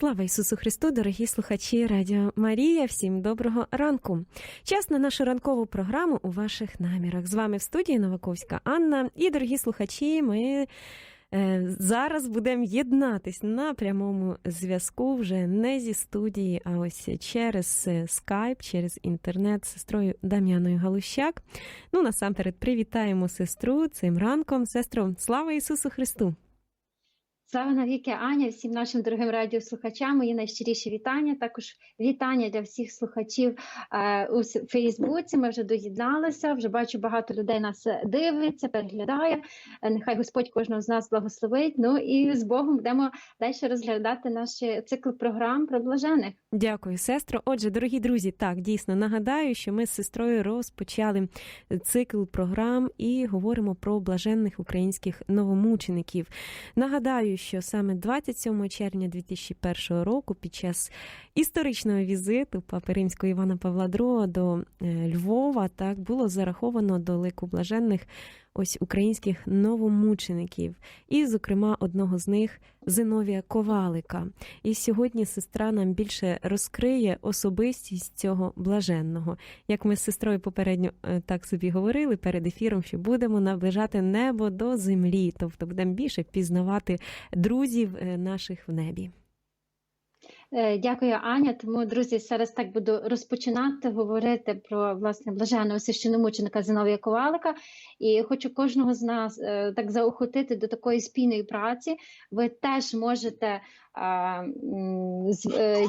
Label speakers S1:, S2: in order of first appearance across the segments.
S1: Слава Ісусу Христу, дорогі слухачі Радіо Марія. Всім доброго ранку. Час на нашу ранкову програму у ваших намірах. З вами в студії Новаковська Анна. І, дорогі слухачі, ми е, зараз будемо єднатись на прямому зв'язку вже не зі студії, а ось через скайп, через інтернет з сестрою Дам'яною Галущак. Ну, насамперед, привітаємо сестру цим ранком. Сестро, слава Ісусу Христу!
S2: Слава навіки Аня, всім нашим дорогим радіослухачам. Мої найщиріші вітання. Також вітання для всіх слухачів е, у Фейсбуці. Ми вже доєдналися. Вже бачу, багато людей нас дивиться, переглядає. Е, нехай Господь кожного з нас благословить. Ну і з Богом будемо далі розглядати наш цикл програм про блажених.
S1: Дякую, сестро. Отже, дорогі друзі, так дійсно нагадаю, що ми з сестрою розпочали цикл програм і говоримо про блаженних українських новомучеників. Нагадаю, що саме 27 червня 2001 року, під час історичного візиту Папи Римського Івана Павла II до Львова, так було зараховано до лику блаженних ось українських новомучеників, і, зокрема, одного з них Зиновія Ковалика. І сьогодні сестра нам більше розкриє особистість цього блаженного. Як ми з сестрою попередньо так собі говорили перед ефіром, що будемо наближати небо до землі, тобто будемо більше пізнавати друзів наших в небі.
S2: Дякую, Аня. Тому, друзі, зараз так буду розпочинати говорити про власне блаженного священомученика Зиновія Ковалика. І хочу кожного з нас так заохотити до такої спільної праці. Ви теж можете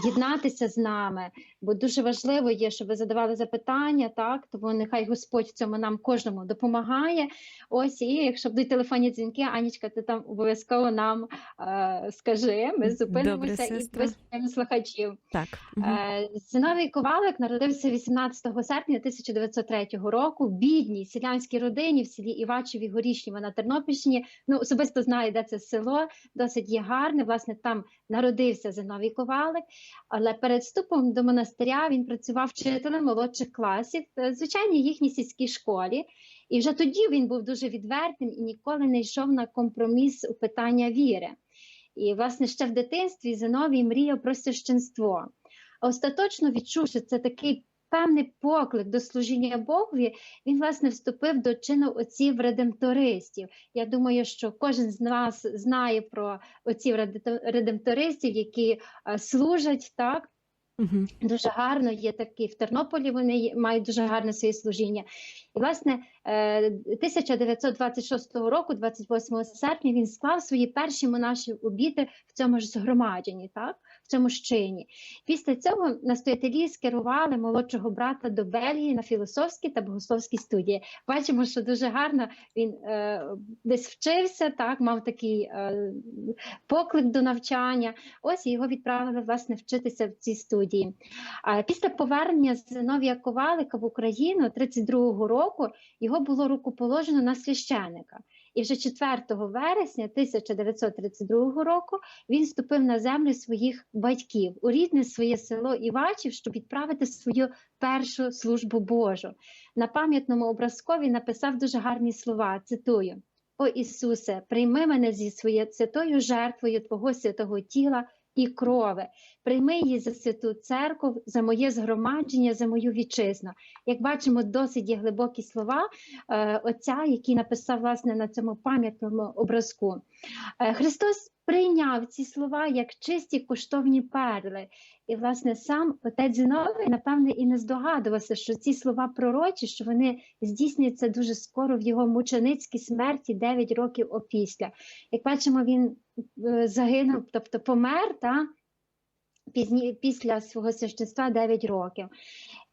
S2: єднатися з нами, бо дуже важливо є, щоб ви задавали запитання, так тому нехай Господь в цьому нам кожному допомагає. Ось і якщо будуть телефонні дзвінки, Анічка, ти там обов'язково нам е, скажи. Ми зупинимося
S1: Добре,
S2: і вислухаємо слухачів.
S1: Так.
S2: Е, Зиновій Ковалик народився 18 серпня 1903 року в бідній селянській родині в селі Івачеві Горішні на Тернопільщині. Ну особисто знаю, де це село, досить є гарне. Власне, там народився Зиновій Ковалик, але перед вступом до монастиря він працював вчителем молодших класів, звичайній їхній сільській школі. І вже тоді він був дуже відвертим і ніколи не йшов на компроміс у питання віри. І, власне, ще в дитинстві Зиновій мріяв про священство. Остаточно відчувши це такий певний поклик до служіння Богові, він, власне, вступив до чину отців редемтористів. Я думаю, що кожен з нас знає про отців редемтористів, які служать так. Угу. Дуже гарно є такі в Тернополі. Вони мають дуже гарне своє служіння. І, власне, 1926 року, 28 серпня, він склав свої перші монаші обіти в цьому ж згромадженні, так, в цьому ж чині. Після цього настоятелі скерували молодшого брата до Бельгії на філософські та богословські студії. Бачимо, що дуже гарно він е, десь вчився, так, мав такий е, поклик до навчання. Ось його відправили власне вчитися в цій студії. А після повернення Зиновія Ковалика в Україну 32-го року його було рукоположено на священика. І вже 4 вересня 1932 року він вступив на землю своїх батьків у рідне своє село Івачів, щоб відправити свою першу службу Божу. На пам'ятному образкові написав дуже гарні слова. Цитую: О Ісусе, прийми мене зі своєю святою жертвою Твого святого тіла і крови. Прийми її за святу церкву, за моє згромадження, за мою вітчизну. Як бачимо, досить є глибокі слова е, отця, який написав власне на цьому пам'ятному образку. Е, Христос прийняв ці слова як чисті коштовні перли. І, власне, сам отець Зіновий, напевне, і не здогадувався, що ці слова пророчі, що вони здійсняться дуже скоро в його мученицькій смерті 9 років опісля. Як бачимо, він е, загинув, тобто помер та, пізні, після свого священства 9 років.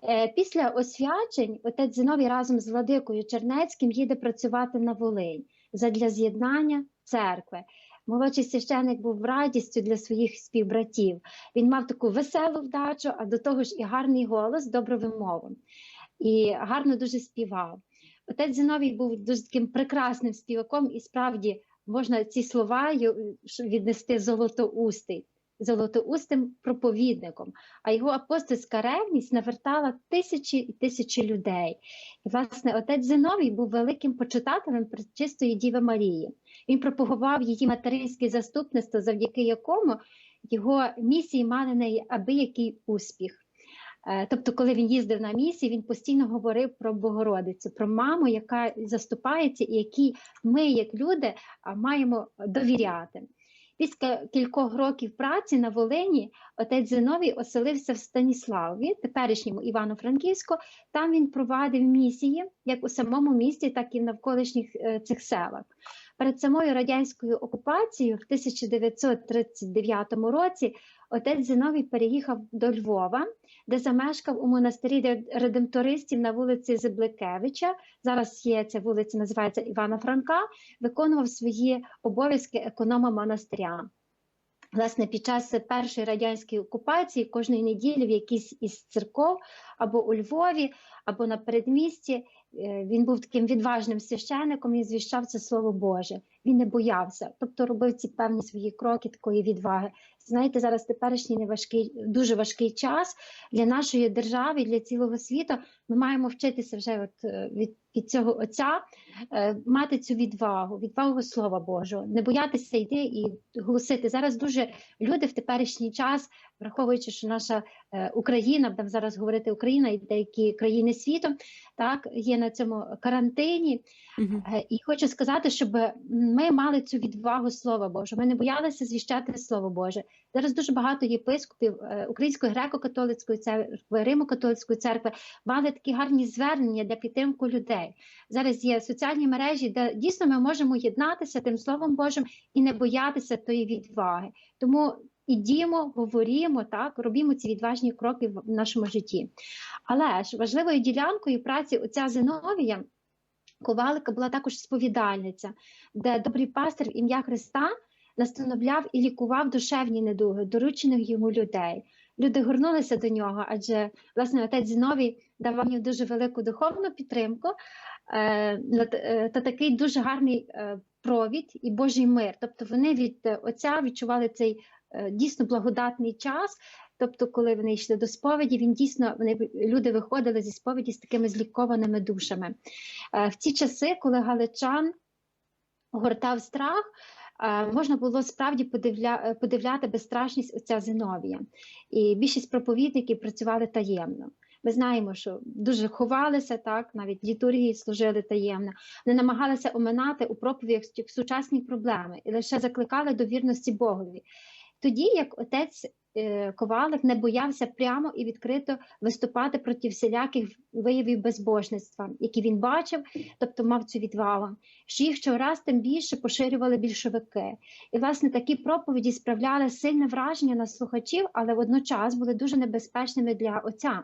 S2: Е, після освячень отець Зіновій разом з Владикою Чернецьким їде працювати на Волинь задля з'єднання церкви. Молодший священик був радістю для своїх співбратів. Він мав таку веселу вдачу, а до того ж і гарний голос, добру вимову. І гарно дуже співав. Отець Зиновій був дуже таким прекрасним співаком, і справді можна ці слова віднести золотоустий золотоустим проповідником, а його апостольська ревність навертала тисячі і тисячі людей. І, власне, отець Зиновій був великим почитателем чистої Діви Марії. Він пропагував її материнське заступництво, завдяки якому його місії мали неабиякий успіх. Е, Тобто, коли він їздив на місії, він постійно говорив про Богородицю, про маму, яка заступається, і якій ми, як люди, маємо довіряти. Після кількох років праці на Волині отець Зиновій оселився в Станіславі, теперішньому Івано-Франківську. Там він провадив місії як у самому місті, так і в навколишніх е, цих селах. Перед самою радянською окупацією в 1939 році отець Зиновій переїхав до Львова, де замешкав у монастирі ре- редемтористів на вулиці Зибликевича. Зараз є ця вулиця, називається Івана Франка, виконував свої обов'язки економа монастиря. Власне, під час першої радянської окупації кожної неділі в якійсь із церков або у Львові, або на передмісті е, він був таким відважним священником і звіщав це слово Боже. Він не боявся, тобто робив ці певні свої кроки такої відваги. Знаєте, зараз теперішній неважкий, дуже важкий час для нашої держави, для цілого світу. Ми маємо вчитися вже от е, від, від цього отця е, мати цю відвагу, відвагу Слова Божого, не боятися йти і голосити. Зараз дуже люди в теперішній час, враховуючи, що наша е, Україна, будемо зараз говорити Україна і деякі країни світу, так є на цьому карантині. Е, І хочу сказати, щоб ми мали цю відвагу Слова Божого. Ми не боялися звіщати Слово Боже. Зараз дуже багато єпископів е, Української греко-католицької церкви, Римо-католицької церкви мали такі гарні звернення для підтримки людей. Зараз є соціальні мережі, де дійсно ми можемо єднатися тим Словом Божим і не боятися тої відваги. Тому ідімо, говорімо, так, робімо ці відважні кроки в нашому житті. Але ж важливою ділянкою праці отця Зиновія Ковалика була також сповідальниця, де добрий пастир в ім'я Христа настановляв і лікував душевні недуги, доручених йому людей. Люди горнулися до нього, адже власне отець Зіновій давав їм дуже велику духовну підтримку е, е, та такий дуже гарний е, провід і Божий мир. Тобто вони від отця відчували цей дійсно благодатний час. Тобто, коли вони йшли до сповіді, він дійсно вони люди виходили зі сповіді з такими злікованими душами. В ці часи, коли галичан гортав страх, е, можна було справді подивля... е, подивляти безстрашність отця Зиновія. І більшість проповідників працювали таємно. Ми знаємо, що дуже ховалися, так навіть літургії служили таємно, не намагалися оминати у проповідях сучасні проблеми і лише закликали до вірності Богові. Тоді як отець Ковалик не боявся прямо і відкрито виступати проти всіляких виявів безбожництва, які він бачив, тобто мав цю відвагу, що їх щораз тим більше поширювали більшовики. І, власне, такі проповіді справляли сильне враження на слухачів, але водночас були дуже небезпечними для отця.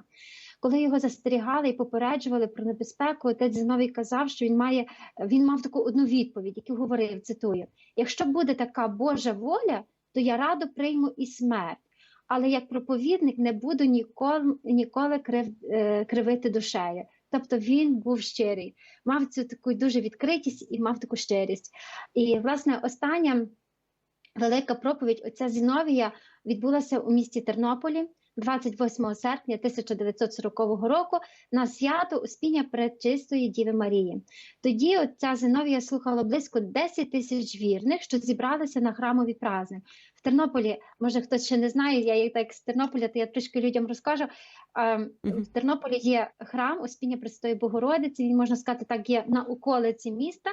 S2: Коли його застерігали і попереджували про небезпеку, отець Зиновій казав, що він має він мав таку одну відповідь, яку говорив: цитую: якщо буде така Божа воля, то я радо прийму і смерть. Але як проповідник не буду ніколи, ніколи крив, е, кривити душею. Тобто він був щирий, мав цю таку дуже відкритість і мав таку щирість. І, власне, остання велика проповідь отця Зіновія відбулася у місті Тернополі 28 серпня 1940 року на свято Успіння Пречистої Діви Марії. Тоді отця Зиновія слухало близько 10 тисяч вірних, що зібралися на храмові праздник. В Тернополі, може хтось ще не знає, я як так з Тернополя, то я трішки людям розкажу. Ем, В Тернополі є храм Успіння Престої Богородиці, він можна сказати, так є на околиці міста.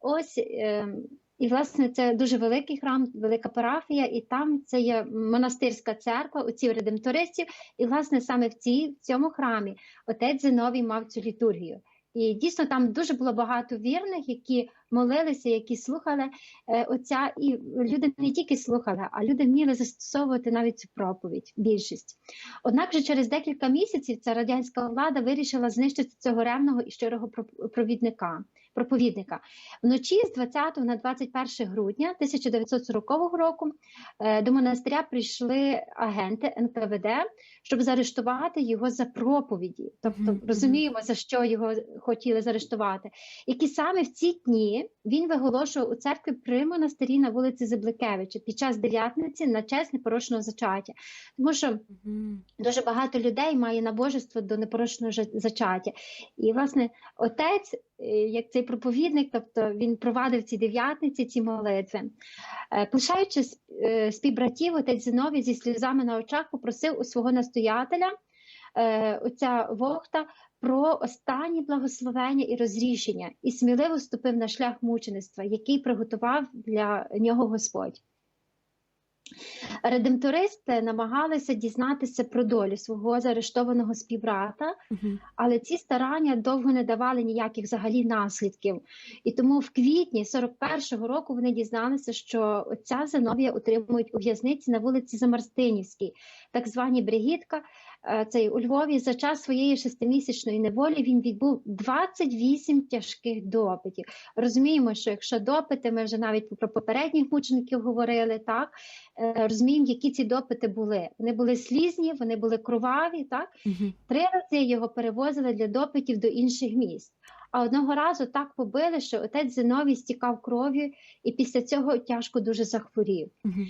S2: Ось ем, і власне це дуже великий храм, велика парафія, і там це є монастирська церква, оці редемтористів. І власне саме в цій в цьому храмі отець Зиновій мав цю літургію. І дійсно там дуже було багато вірних, які молилися, які слухали е, отця. І люди не тільки слухали, а люди вміли застосовувати навіть цю проповідь. Більшість. Однак же через декілька місяців ця радянська влада вирішила знищити цього ревного і щирого провідника. Проповідника вночі з 20 на 21 грудня 1940 року е, до монастиря прийшли агенти НКВД, щоб заарештувати його за проповіді. Тобто розуміємо за що його хотіли заарештувати. Які саме в ці дні він виголошував у церкві при монастирі на вулиці Зибликевича під час дев'ятниці на честь непорочного зачаття, тому що дуже багато людей має набожество до непорочного зачаття. І, власне, отець як цей проповідник, тобто він провадив ці дев'ятниці, ці молитви. Е, Пишаючи е, співбратів, отець Зиновій зі сльозами на очах попросив у свого настоятеля, е, отця Вохта, про останні благословення і розрішення, і сміливо ступив на шлях мучеництва, який приготував для нього Господь. Редемтористи намагалися дізнатися про долю свого заарештованого співбрата, але ці старання довго не давали ніяких взагалі наслідків. І тому в квітні 41-го року вони дізналися, що ця Зиновія утримують у в'язниці на вулиці Замарстинівській, так звані Бригітка. Е, Цей у Львові за час своєї шестимісячної неволі він відбув 28 тяжких допитів. Розуміємо, що якщо допити, ми вже навіть про попередніх мучеників говорили, так е, розуміємо, які ці допити були. Вони були слізні, вони були кроваві, так
S1: Мгм.
S2: Три рази його перевозили для допитів до інших міст. А одного разу так побили, що отець Зиновій стікав кров'ю і після цього тяжко дуже захворів.
S1: Мгм.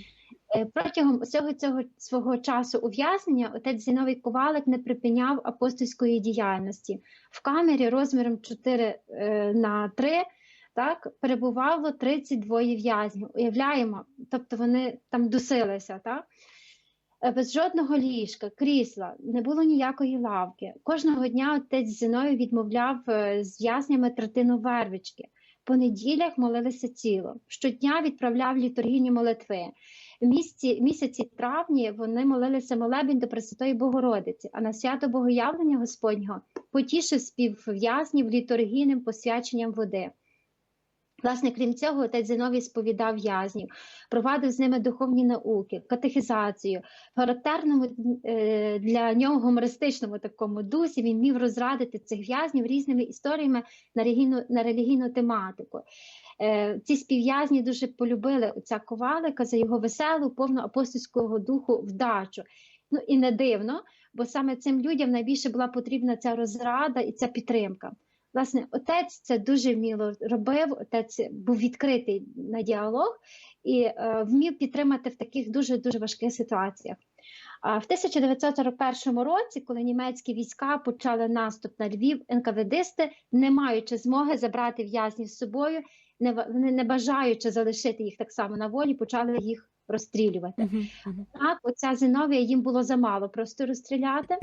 S2: Е, Протягом усього цього свого часу ув'язнення отець Зиновій Ковалик не припиняв апостольської діяльності. В камері розміром 4 е, на 3 так, перебувало 32 в'язнів. Уявляємо, тобто вони там дусилися. Так? Е, Без жодного ліжка, крісла, не було ніякої лавки. Кожного дня отець Зиновій відмовляв з в'язнями третину вервички. По неділях молилися ціло. Щодня відправляв літургійні молитви. В місяці, місяці травні вони молилися молебень до Пресвятої Богородиці, а на свято Богоявлення Господнього потішив співв'язнів літургійним посвяченням води. Власне, крім цього, отець Зиновій сповідав в'язнів, провадив з ними духовні науки, катехізацію. Характерному е, для нього гумористичному такому дусі він міг розрадити цих в'язнів різними історіями на релігійну, на релігійну тематику. Е, Ці співв'язні дуже полюбили отця Ковалика за його веселу, повну апостольського духу вдачу. Ну і не дивно, бо саме цим людям найбільше була потрібна ця розрада і ця підтримка. Власне, отець це дуже вміло робив. Отець був відкритий на діалог і е, вмів підтримати в таких дуже дуже важких ситуаціях. А в 1941 році, коли німецькі війська почали наступ на Львів, НКВДисти, не маючи змоги забрати в'язнів з собою, не, не бажаючи залишити їх так само на волі, почали їх розстрілювати.
S1: Мгм. Мгм.
S2: Так, оця Зиновія їм було замало просто розстріляти.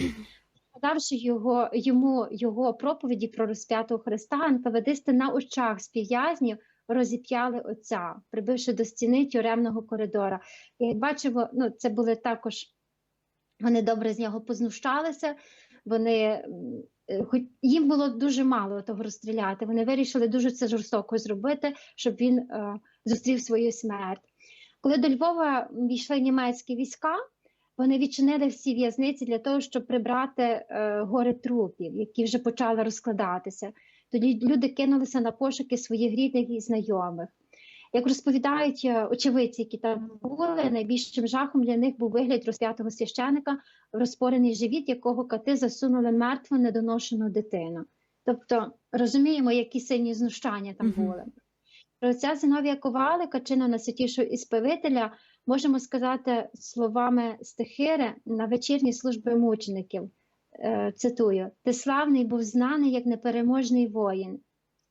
S2: Подавши його, йому його проповіді про розп'ятого Христа, НКВДисти на очах співв'язнів розіп'яли отця, прибивши до стіни тюремного коридора. І як бачимо, ну, це були також, вони добре з нього познущалися, вони, хоч їм було дуже мало того розстріляти, вони вирішили дуже це жорстоко зробити, щоб він е, зустрів свою смерть. Коли до Львова війшли німецькі війська, вони відчинили всі в'язниці для того, щоб прибрати е, гори трупів, які вже почали розкладатися. Тоді люди кинулися на пошуки своїх рідних і знайомих. Як розповідають е, очевидці, які там були, найбільшим жахом для них був вигляд розп'ятого священика, розпорений живіт, якого кати засунули мертву недоношену дитину. Тобто розуміємо, які сильні знущання там були. Про отця Зиновія Ковалика, чину найсвятішого ісповителя, можемо сказати словами стихири на вечірній службі мучеників. Е, Цитую: Ти славний був знаний як непереможний воїн,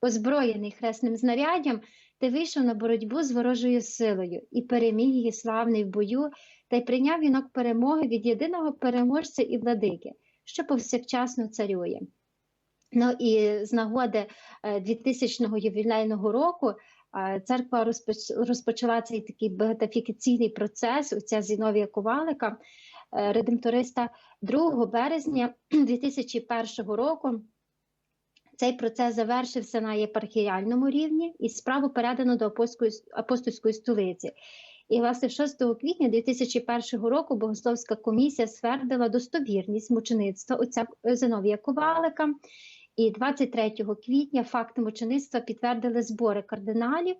S2: озброєний хресним знаряддям, ти вийшов на боротьбу з ворожою силою і переміг її славний в бою, та й прийняв вінок перемоги від єдиного переможця і владики, що повсякчасно царює. Ну і з нагоди е, 2000-го ювілейного року е, церква розпоч- розпочала цей такий беатифікаційний процес отця Зіновія Ковалика, е, редемториста 2 березня 2001 року. Цей процес завершився на єпархіальному рівні і справу передано до апостольської, столиці. І, власне, 6 квітня 2001 року Богословська комісія ствердила достовірність мучеництва отця Зиновія Ковалика. І 23 квітня факт мочеництва підтвердили збори кардиналів.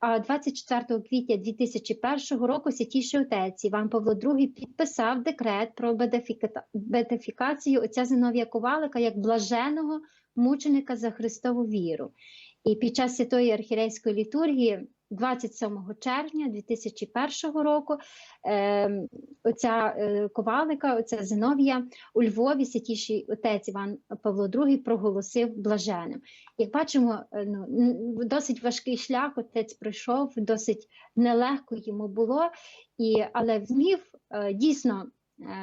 S2: А 24 квітня 2001 року святіший отець Іван Павло II підписав декрет про бетифікацію отця Зиновія Ковалика як блаженого мученика за Христову віру. І під час святої архірейської літургії 27 червня 2001 року е, оця е, ковалика, оця Зиновія у Львові святіший отець Іван Павло II проголосив блаженим. Як бачимо, е, ну, досить важкий шлях отець пройшов, досить нелегко йому було, і, але вмів е, дійсно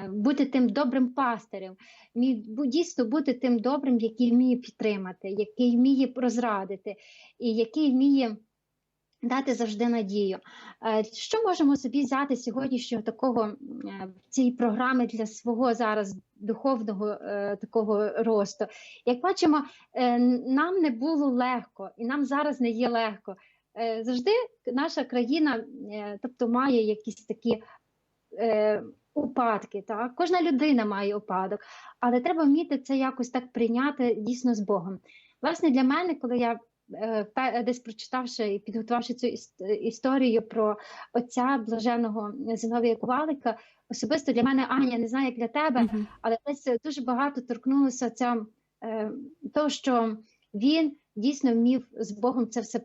S2: бути тим добрим пастирем, міг дійсно бути тим добрим, який вміє підтримати, який вміє розрадити, і який вміє дати завжди надію. Е, Що можемо собі взяти сьогоднішнього такого м, е, цієї програми для свого зараз духовного е, такого росту? Як бачимо, нам не було легко, і нам зараз не є легко. Завжди наша країна, тобто, має якісь такі упадки. Так? Кожна людина має упадок, але треба вміти це якось так прийняти дійсно з Богом. Власне, для мене, коли я десь прочитавши і підготувавши цю іс- історію про отця блаженого Зиновія Ковалика, особисто для мене Аня, не знаю, як для тебе, але десь дуже багато торкнулося ця, е, того, що він дійсно вмів з Богом це все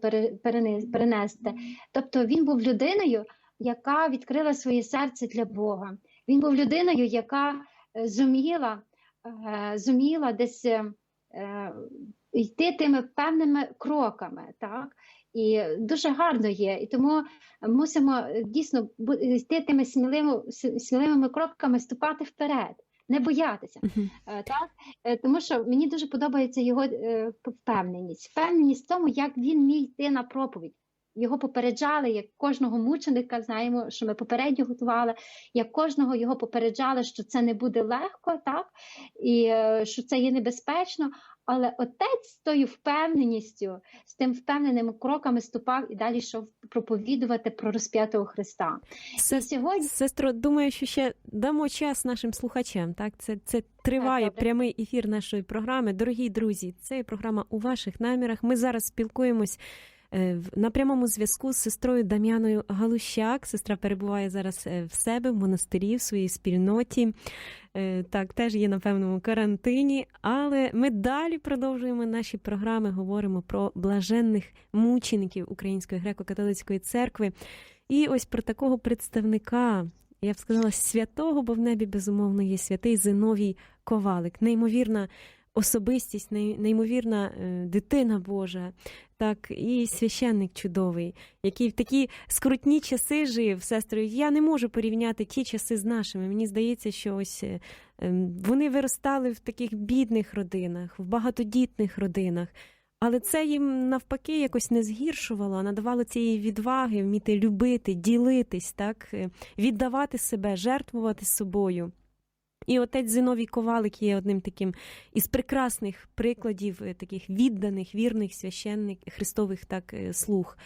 S2: перенести. Тобто він був людиною, яка відкрила своє серце для Бога. Він був людиною, яка е, зуміла, е, зуміла десь е, е, йти тими певними кроками. Так? І дуже гарно є. І тому мусимо дійсно йти тими сміливо, с- сміливими кроками, ступати вперед, не боятися. Е, Так, Е, тому що мені дуже подобається його е, впевненість. Впевненість в тому, як він міг йти на проповідь. Його попереджали, як кожного мученика, знаємо, що ми попередньо готували, як кожного його попереджали, що це не буде легко, так і що це є небезпечно. Але отець з тою впевненістю, з тим впевненими кроками ступав і далі йшов проповідувати про розп'ятого Христа. І
S1: Се-
S2: сьогодні
S1: Сестро, думаю, що ще дамо час нашим слухачам. Так, це, це триває
S2: так,
S1: прямий ефір нашої програми. Дорогі друзі, це програма у ваших намірах. Ми зараз спілкуємось на прямому зв'язку з сестрою Дам'яною Галущак. Сестра перебуває зараз е, в себе в монастирі, в своїй спільноті. Е, Так, теж є на певному карантині, але ми далі продовжуємо наші програми. Говоримо про блаженних мучеників Української греко-католицької церкви. І ось про такого представника, я б сказала, святого, бо в небі безумовно є святий Зиновій Ковалик, неймовірна особистість, неймовірна е, дитина Божа, так і священник чудовий, який в такі скрутні часи жив сестрою. Я не можу порівняти ті часи з нашими. Мені здається, що ось е, ем, вони виростали в таких бідних родинах, в багатодітних родинах. Але це їм навпаки якось не згіршувало, а надавало цієї відваги, вміти любити, ділитись, так, е, віддавати себе, жертвувати собою. І отець Зиновій Ковалик є одним таким із прекрасних прикладів е, таких відданих, вірних священник Христових так е, слуг.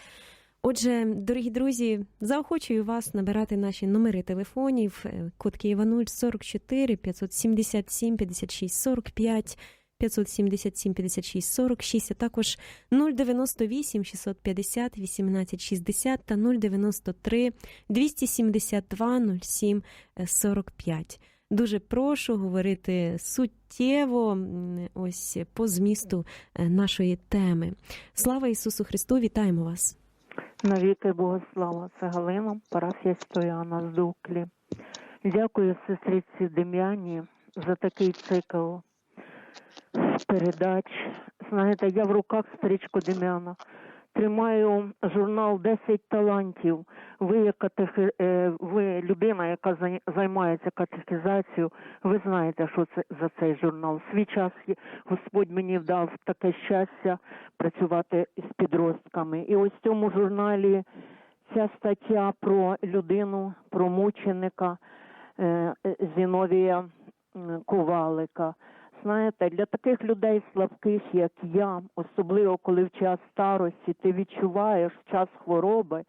S1: Отже, дорогі друзі, заохочую вас набирати наші номери телефонів. Е, Код Києва 044 577 56 45 577 56 46, а також 098 650 18 60 та 093 272 07 45. Дуже прошу говорити суттєво ось по змісту е, нашої теми. Слава Ісусу Христу! Вітаємо вас!
S3: Навіки Богослава, це Галина, парафія Стояна з Дуклі. Дякую сестриці Дем'яні за такий цикл передач. Знаєте, я в руках стрічку Дем'яна. Тримаю журнал «10 талантів. Ви, як катехи... е, ви людина, яка зай- займається катехізацією, ви знаєте, що це за цей журнал. Свій час Господь мені дав таке щастя працювати з підростками. І ось в цьому журналі ця стаття про людину, про мученика е, е, Зіновія Ковалика. Знаєте, для таких людей слабких, як я, особливо коли в час старості ти відчуваєш в час хвороби,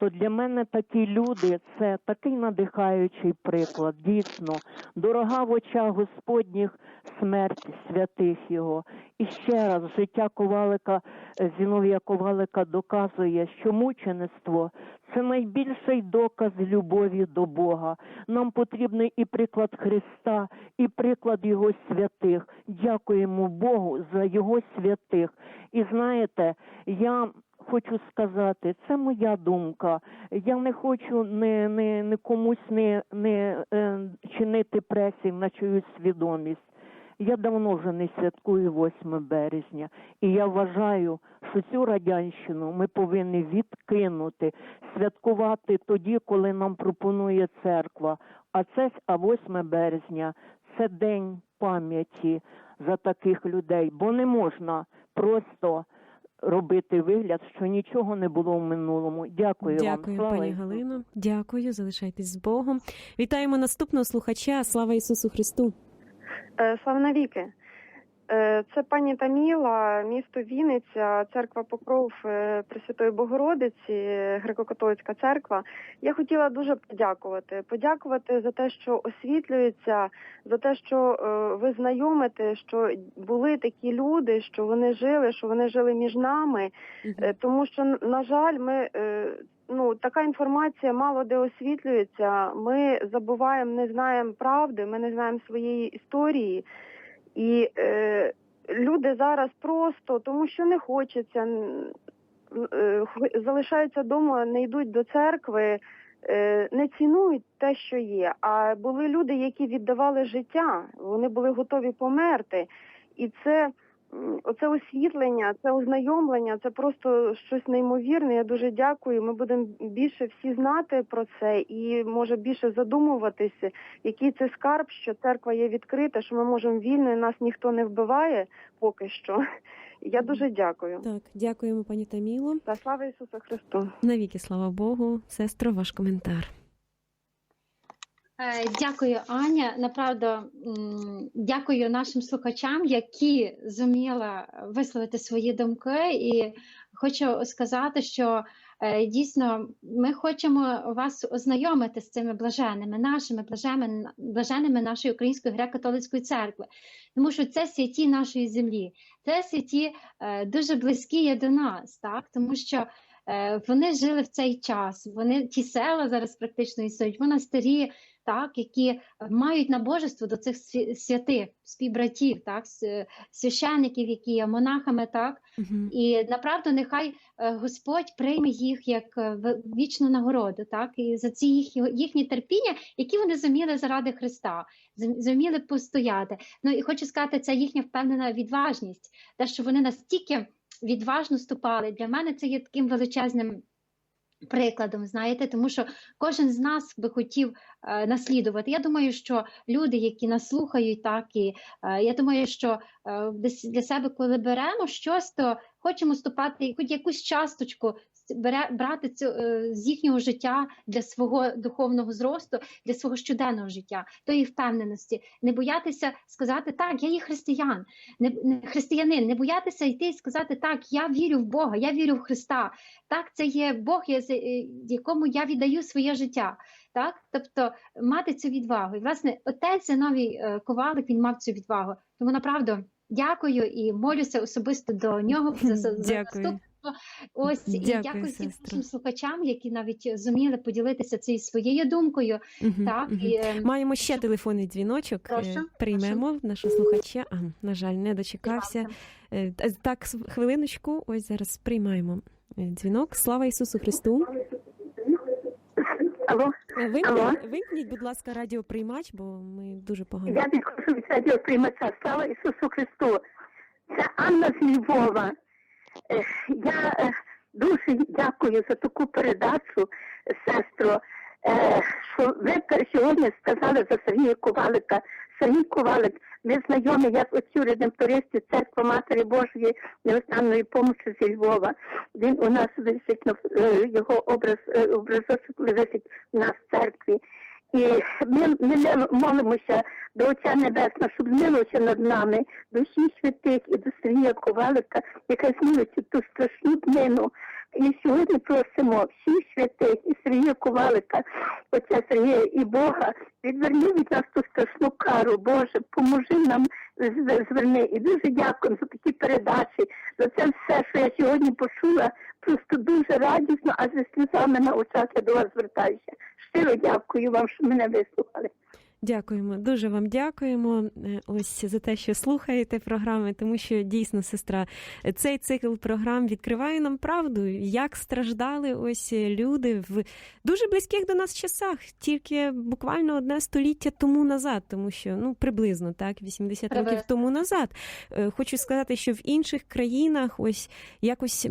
S3: то для мене такі люди це такий надихаючий приклад. Дійсно, дорога в очах Господніх смерть святих його. І ще раз життя ковалика Зіновія Ковалика доказує, що мучеництво це найбільший доказ любові до Бога. Нам потрібний і приклад Христа, і приклад Його святих. Дякуємо Богу за Його святих. І знаєте, я хочу сказати, це моя думка. Я не хочу не, не, не комусь не, не е, чинити пресів на чиюсь свідомість. Я давно вже не святкую 8 березня, і я вважаю, що цю радянщину ми повинні відкинути, святкувати тоді, коли нам пропонує церква. А це а 8 березня це день пам'яті за таких людей, бо не можна просто робити вигляд, що нічого не було в минулому. Дякую, вам.
S1: Дякую,
S3: Слава
S1: пані
S3: Ісусу.
S1: Галино. Дякую, залишайтесь з Богом. Вітаємо наступного слухача. Слава Ісусу Христу!
S4: Е, Слава навіки. Е, Це пані Таміла, місто Вінниця, церква Покров е, Пресвятої Богородиці, греко-католицька церква. Я хотіла дуже подякувати. Подякувати за те, що освітлюється, за те, що е, ви знайомите, що були такі люди, що вони жили, що вони жили між нами. Тому що, на жаль, ми ну така інформація мало де освітлюється. Ми забуваємо, не знаємо правди, ми не знаємо своєї історії. І е, люди зараз просто тому, що не хочеться, е, залишаються вдома, не йдуть до церкви, е, не цінують те, що є. А були люди, які віддавали життя, вони були готові померти. І це оце освітлення, це ознайомлення, це просто щось неймовірне. Я дуже дякую. Ми будемо більше всі знати про це і може більше задумуватися, який це скарб, що церква є відкрита, що ми можемо вільно, і нас ніхто не вбиває поки що. Я дуже дякую.
S1: Так, дякуємо, пані Таміло.
S4: Та слава Ісусу Христу.
S1: Навіки, слава Богу. Сестро, ваш коментар.
S2: Е, Дякую, Аня. Направду дякую нашим слухачам, які зуміли висловити свої думки. І хочу сказати, що е, дійсно ми хочемо вас ознайомити з цими блаженними, нашими блаженими, блаженими нашої Української греко-католицької церкви, тому що це святі нашої землі, це святі е, дуже близькі є до нас, так тому що. Вони жили в цей час. Вони ті села зараз практично існують, монастирі, так, які мають набожество до цих святих співбратів, так, священників, які є монахами, так,
S1: Мгм.
S2: і направду нехай е, Господь прийме їх як е, вічну нагороду, так, і за ці їх, їхні терпіння, які вони зуміли заради Христа, зуміли постояти. Ну і хочу сказати, це їхня впевнена відважність, те, що вони настільки відважно ступали. Для мене це є таким величезним прикладом, знаєте, тому що кожен з нас би хотів е, наслідувати. Я думаю, що люди, які нас слухають, так і е, я думаю, що е, для себе, коли беремо щось, то хочемо ступати хоч якусь часточку. Брати цю е, з їхнього життя для свого духовного зросту, для свого щоденного життя, тої впевненості, не боятися сказати так, я є християн, не, не християнин, не боятися йти і сказати так, я вірю в Бога, я вірю в Христа. Так, це є Бог, я- е, якому я віддаю своє життя. Так, тобто мати цю відвагу. І власне отець Зиновій е, Ковалик він мав цю відвагу. Тому направду дякую і молюся особисто до нього за, за, наступство. Ось
S1: Дякую,
S2: дякую всім нашим слухачам, які навіть зуміли поділитися цією своєю думкою.
S1: Мгм,
S2: Так
S1: мгм.
S2: і е,
S1: Маємо ще телефонний дзвіночок. Е,
S2: Прошу,
S1: Приймемо нашого слухача. А, на жаль, не дочекався. Е, та- Так, с- хвилиночку. Ось зараз приймаємо е, дзвінок. Слава Ісусу Христу.
S5: Алло,
S1: Е,
S5: Алло.
S1: Вимкніть, вимкніть, будь ласка, радіоприймач, бо ми дуже погано.
S5: я відходжу від радіоприймача. Слава Ісусу Христу. Це Анна з Львова. Е, Я е, дуже дякую за таку передачу, сестро. е, Що ви сьогодні сказали за Сергія Ковалика. Сергій Ковалик, ми знайомі як отцю редемтористі Церкви Матері Божої неостанної помочі зі Львова. Він у нас висить його образ, образочок висить у нас в церкві. І ми, ми молимося до Отця Небесна, щоб змилося над нами, всіх святих і до Сергія Ковалика, яка змилиться ту страшну днину. І сьогодні просимо всіх святих і Сергія Ковалика, Отця Сергія і Бога, відверни від нас ту страшну кару, Боже, поможи нам зверни. І дуже дякую за такі передачі, за це все, що я сьогодні почула. Просто дуже радісно, а зі сльозами на очах я до вас звертаюся. Щиро дякую вам, що мене вислухали.
S1: Дякуємо, дуже вам дякуємо. е, Ось за те, що слухаєте програми, тому що дійсно, сестра, цей цикл програм відкриває нам правду, як страждали ось люди в дуже близьких до нас часах, тільки буквально одне століття тому назад, тому що ну приблизно так, 80 років тому назад. Е, Хочу сказати, що в інших країнах ось якось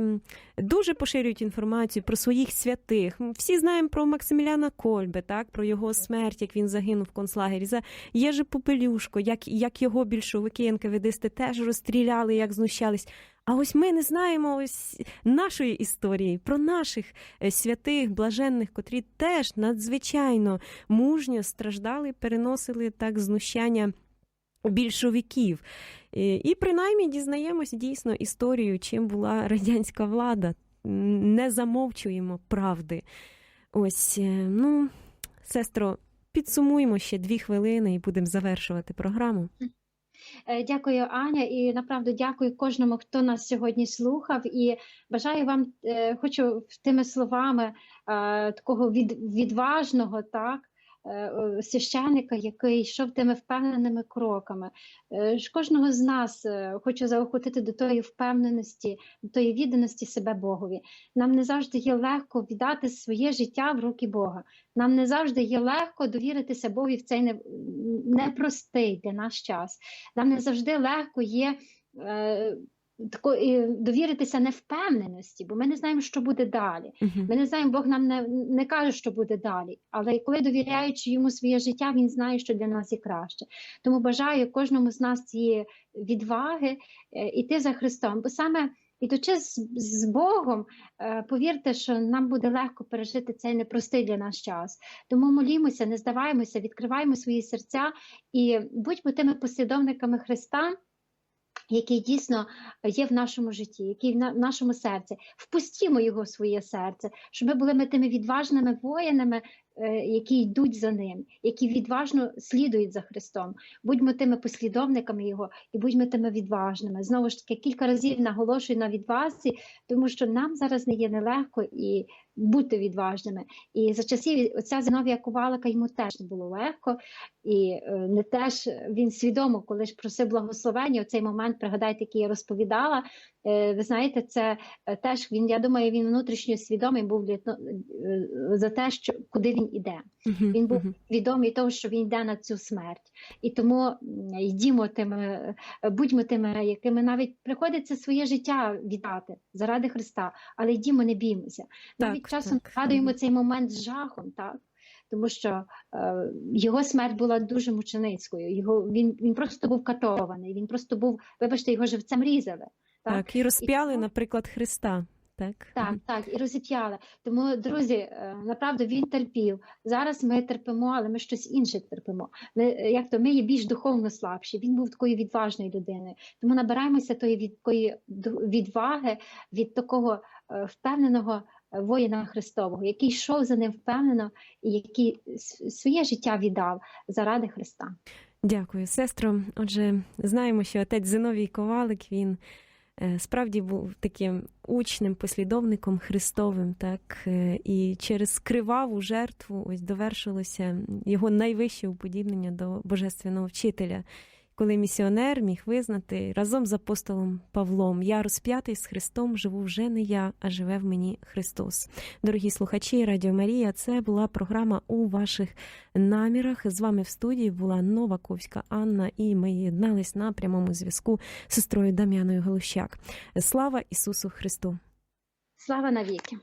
S1: дуже поширюють інформацію про своїх святих. М, Всі знаємо про Максиміляна Кольбе, так про його смерть, як він загинув в концлагері. За Єжи Попелюшко, як, як його більшовики НКВДисти теж розстріляли, як знущались. А ось ми не знаємо ось нашої історії про наших е, святих, блаженних, котрі теж надзвичайно мужньо страждали, переносили так знущання більшовиків. І, принаймні дізнаємось дійсно історію, чим була радянська влада. Не замовчуємо правди. Ось, е, ну, сестро, підсумуємо ще дві хвилини і будемо завершувати програму.
S2: Е, Дякую, Аня, і направду дякую кожному, хто нас сьогодні слухав. І бажаю вам, е, хочу тими словами такого від, відважного, так. Е, е, Священника, який йшов тими впевненими кроками. Е, Кожного з нас хочу заохотити до тої впевненості, до тої відданості себе Богові. Нам не завжди є легко віддати своє життя в руки Бога. Нам не завжди є легко довіритися Богу в цей непростий для нас час. Нам не завжди легко є е, тако, довіритися невпевненості, бо ми не знаємо, що буде далі. Ми не знаємо, Бог нам не, не каже, що буде далі. Але коли довіряючи йому своє життя, він знає, що для нас є краще. Тому бажаю кожному з нас цієї відваги е, іти за Христом. Бо саме ідучи з, з Богом, е, повірте, що нам буде легко пережити цей непростий для нас час. Тому молімося, не здаваємося, відкриваємо свої серця і будьмо тими послідовниками Христа. Який дійсно є в нашому житті, який в нашому серці, впустімо його в своє серце, щоб ми були ми тими відважними воїнами, які йдуть за ним, які відважно слідують за Христом. Будьмо тими послідовниками Його і будьмо тими відважними. Знову ж таки, кілька разів наголошую на відвазі, тому що нам зараз не є нелегко і бути відважними. І за часів отця Зиновія Ковалика йому теж не було легко, і е, не теж він свідомо, коли ж просив благословення, цей момент пригадайте, який я розповідала. е, Ви знаєте, це е, теж він, я думаю, він внутрішньо свідомий був е, за те, що куди він іде.
S1: Мгм.
S2: Він був відомий того, що він йде на цю смерть. І тому м, йдімо тими, е, будьмо тими, якими навіть приходиться своє життя віддати заради Христа, але йдімо, не біймося. Навіть
S1: Так,
S2: часом згадуємо цей момент з жахом, так? Тому що е, його смерть була дуже мученицькою. Його він, він просто був катований. Він просто був, вибачте, його живцем різали. Так?
S1: Так, і розп'яли,
S2: І-
S1: наприклад, Христа. Так,
S2: Так, так, і розіп'яли. Тому, друзі, е, направду він терпів. Зараз ми терпимо, але ми щось інше терпимо. Ми, е, як то ми є більш духовно слабші. Він був такою відважною людиною. Тому набираємося тої від такої відваги від такого е, впевненого воїна Христового, який йшов за ним впевнено і який своє життя віддав заради Христа.
S1: Дякую, сестро. Отже, знаємо, що отець Зиновій Ковалик він справді був таким учнем, послідовником Христовим, так е, і через криваву жертву ось довершилося його найвище уподібнення до божественного вчителя. Коли місіонер міг визнати разом з апостолом Павлом, я розп'ятий з Христом, живу вже не я, а живе в мені Христос. Дорогі слухачі Радіо Марія, це була програма у ваших намірах. З вами в студії була Новаковська Анна, і ми єднались на прямому зв'язку з сестрою Дам'яною Галущак. Слава Ісусу Христу!
S2: Слава навіки!